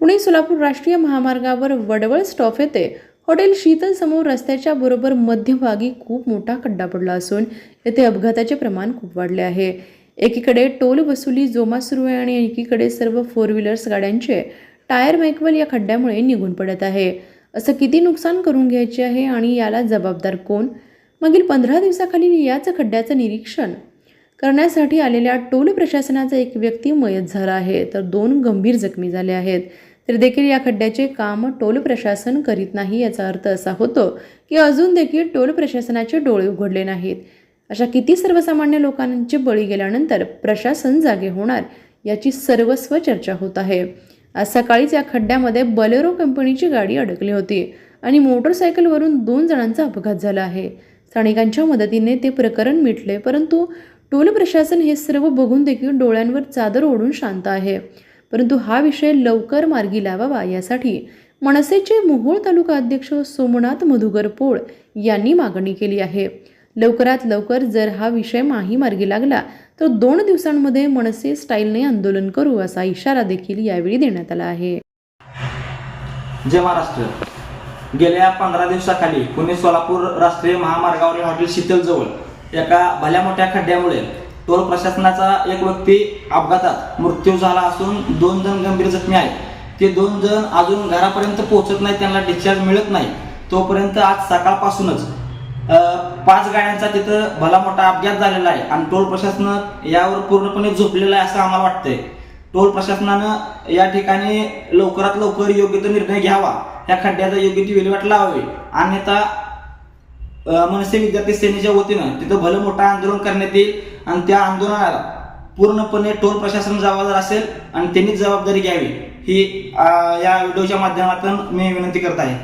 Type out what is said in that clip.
पुणे सोलापूर राष्ट्रीय महामार्गावर वडवळ स्टॉप येथे हॉटेल शीतल समोर रस्त्याच्या बरोबर मध्यभागी खूप मोठा खड्डा पडला असून येथे अपघाताचे प्रमाण खूप वाढले आहे. एकीकडे टोल वसुली जोमा सुरू आहे आणि एकीकडे सर्व फोर व्हीलर्स गाड्यांचे टायर मॅकवल या खड्ड्यामुळे निघून पडत आहे. असं किती नुकसान करून घ्यायचे आहे आणि याला जबाबदार कोण? मागील पंधरा दिवसाखाली याच खड्ड्याचं निरीक्षण करण्यासाठी आलेल्या टोल प्रशासनाचा एक व्यक्ती मयत झाला आहे. तर दोन गंभीर जखमी झाले आहेत. तर देखील या खड्ड्याचे काम टोल प्रशासन करीत नाही याचा अर्थ असा होतो की अजून देखील टोल प्रशासनाचे डोळे उघडले नाहीत. अशा किती सर्वसामान्य लोकांचे बळी गेल्यानंतर प्रशासन जागे होणार याची सर्वस्व चर्चा होत आहे. आज सकाळीच या खड्ड्यामध्ये बलेरो कंपनीची गाडी अडकली होती आणि मोटरसायकलवरून दोन जणांचा अपघात झाला आहे. स्थानिकांच्या मदतीने ते प्रकरण मिटले परंतु टोल प्रशासन हे सर्व बघून देखील डोळ्यांवर चादर ओढून शांत आहे. परंतु हा विषय लवकर मार्गी लावावा यासाठी मनसेचे मोहोळ तालुका अध्यक्ष सोमनाथ मधुकर पोळ यांनी मागणी केली आहे. लवकरात लवकर जर हा विषय माही मार्गी लागला तर दोन दिवसांमध्ये मनसे स्टाईलने आंदोलन करू असा इशारा देखील यावेळी देण्यात आला आहे. जय महाराष्ट्र. गेल्या पंधरा दिवसाखाली पुणे सोलापूर राष्ट्रीय महामार्गावरील हॉटेल शीतल जवळ एका भल्या मोठ्या खड्ड्यामुळे टोल प्रशासनाचा एक व्यक्ती अपघातात मृत्यू झाला असून दोन जण गंभीर जखमी आहेत. ते दोन जण अजून घरापर्यंत पोहोचत नाही त्यांना डिस्चार्ज मिळत नाही. तोपर्यंत आज सकाळपासूनच पाच गाड्यांचा तिथं भला मोठा अपघात झालेला आहे आणि टोल प्रशासन यावर पूर्णपणे झोपलेलं आहे असं आम्हाला वाटतंय. टोल प्रशासनानं या ठिकाणी लवकरात लवकर योग्य तो निर्णय घ्यावा. या खड्ड्याचा योग्य ती विल्हेवाट लावावी. अन्यथा मनसे विद्यार्थी सेनेच्या वतीनं तिथं भलं मोठं आंदोलन करण्यात येईल. आणि त्या आंदोलनाला पूर्णपणे टोल प्रशासन जबाबदार असेल आणि त्यांनीच जबाबदारी घ्यावी. ही या व्हिडिओच्या माध्यमातून मी विनंती करत आहे.